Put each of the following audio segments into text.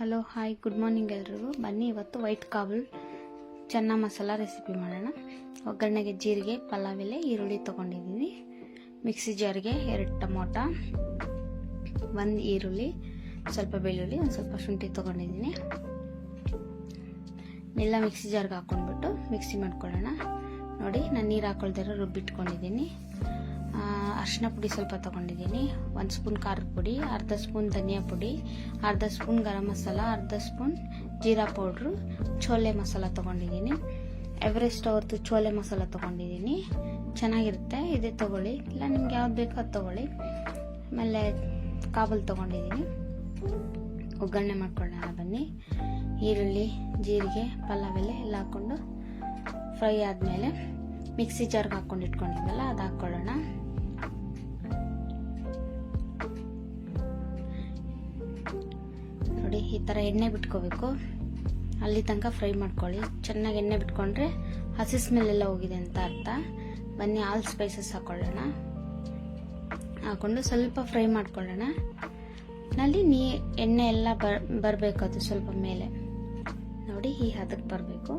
Hello, hi, good morning ಎಲ್ರಿಗೂ. ಬನ್ನಿ ಇವತ್ತು ವೈಟ್ ಕಾಬಲ್ ಚೆನ್ನ ಮಸಾಲ ರೆಸಿಪಿ ಮಾಡೋಣ. ಒಗ್ಗರಣೆಗೆ ಜೀರಿಗೆ, ಪಲಾವ್ ಎಲೆ, ಈರುಳ್ಳಿ ತೊಗೊಂಡಿದ್ದೀನಿ. ಮಿಕ್ಸಿ ಜಾರ್ಗೆ ಎರಡು ಟೊಮೊಟ, ಒಂದು ಈರುಳ್ಳಿ, ಸ್ವಲ್ಪ ಬೆಳ್ಳುಳ್ಳಿ, ಒಂದು ಸ್ವಲ್ಪ ಶುಂಠಿ ತೊಗೊಂಡಿದ್ದೀನಿ. ಎಲ್ಲ ಮಿಕ್ಸಿ ಜಾರ್ಗೆ ಹಾಕ್ಕೊಂಡ್ಬಿಟ್ಟು ಮಿಕ್ಸಿ ಮಾಡ್ಕೊಳ್ಳೋಣ. ನೋಡಿ, ನಾನು ನೀರು ಹಾಕೊಳ್ದಿರೋ ರುಬ್ಬಿಟ್ಕೊಂಡಿದ್ದೀನಿ. ಅರಿಶಿನ ಪುಡಿ ಸ್ವಲ್ಪ ತೊಗೊಂಡಿದ್ದೀನಿ. ಒಂದು ಸ್ಪೂನ್ ಖಾರದ ಪುಡಿ, ಅರ್ಧ ಸ್ಪೂನ್ ಧನಿಯಾ ಪುಡಿ, ಅರ್ಧ ಸ್ಪೂನ್ ಗರಂ ಮಸಾಲ, ಅರ್ಧ ಸ್ಪೂನ್ ಜೀರಾ ಪೌಡ್ರು ಚೋಲೆ ಮಸಾಲ ತೊಗೊಂಡಿದ್ದೀನಿ. ಎವರೆಸ್ಟ್ ಅವ್ರದ್ದು ಚೋಲೆ ಮಸಾಲ ತೊಗೊಂಡಿದ್ದೀನಿ. ಚೆನ್ನಾಗಿರುತ್ತೆ, ಇದೇ ತೊಗೊಳ್ಳಿ. ಇಲ್ಲ, ನಿಮ್ಗೆ ಯಾವ್ದು ಬೇಕೋ ಅದು ತೊಗೊಳ್ಳಿ. ಆಮೇಲೆ ಕಾಬಲ್ ತೊಗೊಂಡಿದ್ದೀನಿ. ಒಗ್ಗರಣೆ ಮಾಡ್ಕೊಳ್ಳೋಣ, ಬನ್ನಿ. ಈರುಳ್ಳಿ, ಜೀರಿಗೆ ಪಲಾವ್ ಎಲೆ ಎಲ್ಲ ಹಾಕ್ಕೊಂಡು ಫ್ರೈ ಆದಮೇಲೆ ಮಿಕ್ಸಿ ಜಾರ್ಗೆ ಹಾಕ್ಕೊಂಡು ಇಟ್ಕೊಂಡಿದ್ವಲ್ಲ, ಅದು ಹಾಕ್ಕೊಳ್ಳೋಣ ನೋಡಿ, ಈ ಥರ ಎಣ್ಣೆ ಬಿಟ್ಕೋಬೇಕು. ಅಲ್ಲಿ ತನಕ ಫ್ರೈ ಮಾಡ್ಕೊಳ್ಳಿ. ಚೆನ್ನಾಗಿ ಎಣ್ಣೆ ಬಿಟ್ಕೊಂಡ್ರೆ ಹಸಿ ಸ್ಮೆಲ್ ಎಲ್ಲ ಹೋಗಿದೆ ಅಂತ ಅರ್ಥ. ಬನ್ನಿ ಆಲ್ ಸ್ಪೈಸಸ್ ಹಾಕ್ಕೊಳ್ಳೋಣ ಹಾಕ್ಕೊಂಡು ಸ್ವಲ್ಪ ಫ್ರೈ ಮಾಡ್ಕೊಳ್ಳೋಣ. ನಲ್ಲಿ ನೀ, ಎಣ್ಣೆ ಎಲ್ಲ ಬರ್, ಬರಬೇಕು ಅದು ಸ್ವಲ್ಪ ಮೇಲೆ. ನೋಡಿ, ಈ ಹದಕ್ಕೆ ಬರಬೇಕು.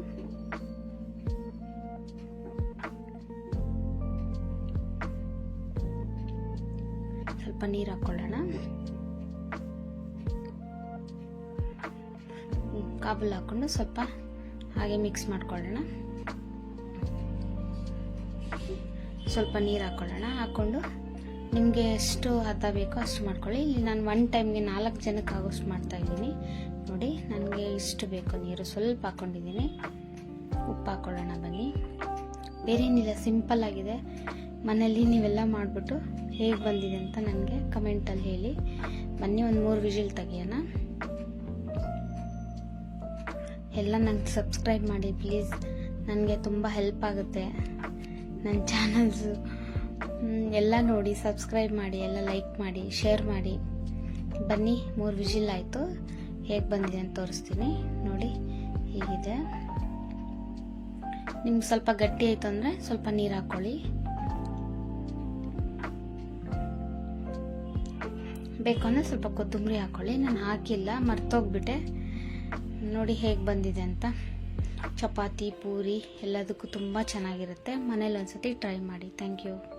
ಸ್ವಲ್ಪ ನೀರು ಹಾಕ್ಕೊಳ್ಳೋಣ. ಕಾಬೂಲ್ ಹಾಕ್ಕೊಂಡು ಸ್ವಲ್ಪ ಹಾಗೆ ಮಿಕ್ಸ್ ಮಾಡ್ಕೊಳ್ಳೋಣ. ಸ್ವಲ್ಪ ನೀರು ಹಾಕ್ಕೊಳ್ಳೋಣ. ಹಾಕ್ಕೊಂಡು ನಿಮಗೆ ಎಷ್ಟು ಹದ ಬೇಕೋ ಅಷ್ಟು ಮಾಡ್ಕೊಳ್ಳಿ. ಇಲ್ಲಿ ನಾನು ಒನ್ ಟೈಮ್ಗೆ ನಾಲ್ಕು ಜನಕ್ಕೆ ಆಗೋಷ್ಟು ಮಾಡ್ತಾ ಇದ್ದೀನಿ. ನೋಡಿ, ನನಗೆ ಇಷ್ಟು ಬೇಕು ನೀರು. ಸ್ವಲ್ಪ ಹಾಕ್ಕೊಂಡಿದ್ದೀನಿ. ಉಪ್ಪು ಹಾಕ್ಕೊಳ್ಳೋಣ ಬನ್ನಿ. ಬೇರೆ ಏನಿಲ್ಲ ಸಿಂಪಲ್ ಆಗಿದೆ. ಮನೇಲಿ ನೀವೆಲ್ಲ ಮಾಡಿಬಿಟ್ಟು ಹೇಗೆ ಬಂದಿದೆ ಅಂತ ನನಗೆ ಕಮೆಂಟಲ್ಲಿ ಹೇಳಿ. ಬನ್ನಿ ಒಂದು ಮೂರು ವಿಜಿಲ್ ತೆಗಿಯೋಣ. ಎಲ್ಲ ನನಗೆ ಸಬ್ಸ್ಕ್ರೈಬ್ ಮಾಡಿ ಪ್ಲೀಸ್ ನನಗೆ ತುಂಬ ಹೆಲ್ಪ್ ಆಗುತ್ತೆ. ನನ್ನ ಚಾನಲ್ಸು ಎಲ್ಲ ನೋಡಿ ಸಬ್ಸ್ಕ್ರೈಬ್ ಮಾಡಿ, ಎಲ್ಲ ಲೈಕ್ ಮಾಡಿ ಶೇರ್ ಮಾಡಿ. ಬನ್ನಿ, ಮೂರು ವಿಜಿಲ್ ಆಯಿತು. ಹೇಗೆ ಬಂದಿದೆ ಅಂತ ತೋರಿಸ್ತೀನಿ. ನೋಡಿ, ಹೀಗಿದೆ. ನಿಮ್ಗೆ ಸ್ವಲ್ಪ ಗಟ್ಟಿ ಆಯಿತು ಅಂದರೆ ಸ್ವಲ್ಪ ನೀರು ಹಾಕ್ಕೊಳ್ಳಿ ಬೇಕು ಅಂದರೆ ಸ್ವಲ್ಪ ಕೊತ್ತಂಬರಿ ಹಾಕ್ಕೊಳ್ಳಿ ನಾನು ಹಾಕಿಲ್ಲ, ಮರ್ತೋಗ್ಬಿಟ್ಟೆ. ನೋಡಿ ಹೇಗೆ ಬಂದಿದೆ ಅಂತ. ಚಪಾತಿ, ಪೂರಿ ಎಲ್ಲದಕ್ಕೂ ತುಂಬ ಚೆನ್ನಾಗಿರುತ್ತೆ. ಮನೇಲಿ ಒಂದ್ಸತಿ ಟ್ರೈ ಮಾಡಿ. Thank you.